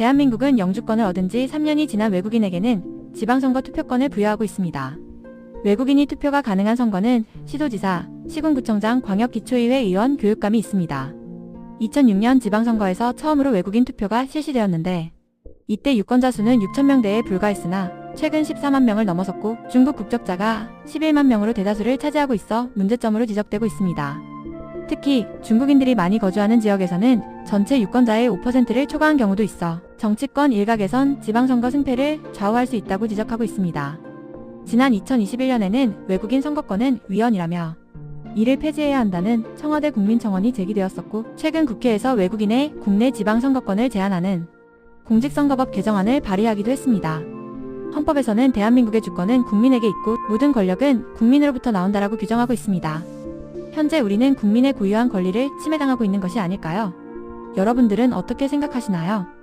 대한민국은 영주권을 얻은 지 3년이 지난 외국인에게는 지방선거 투표권을 부여하고 있습니다. 외국인이 투표가 가능한 선거는 시도지사, 시군구청장, 광역기초의회 의원, 교육감이 있습니다. 2006년 지방선거에서 처음으로 외국인 투표가 실시되었는데 이때 유권자 수는 6천명대에 불과했으나 최근 14만 명을 넘어섰고 중국 국적자가 11만 명으로 대다수를 차지하고 있어 문제점으로 지적되고 있습니다. 특히 중국인들이 많이 거주하는 지역에서는 전체 유권자의 5%를 초과한 경우도 있어 정치권 일각에선 지방선거 승패를 좌우할 수 있다고 지적하고 있습니다. 지난 2021년에는 외국인 선거권은 위헌이라며 이를 폐지해야 한다는 청와대 국민청원이 제기되었었고 최근 국회에서 외국인의 국내 지방선거권을 제한하는 공직선거법 개정안을 발의하기도 했습니다. 헌법에서는 대한민국의 주권은 국민에게 있고 모든 권력은 국민으로부터 나온다라고 규정하고 있습니다. 현재 우리는 국민의 고유한 권리를 침해당하고 있는 것이 아닐까요? 여러분들은 어떻게 생각하시나요?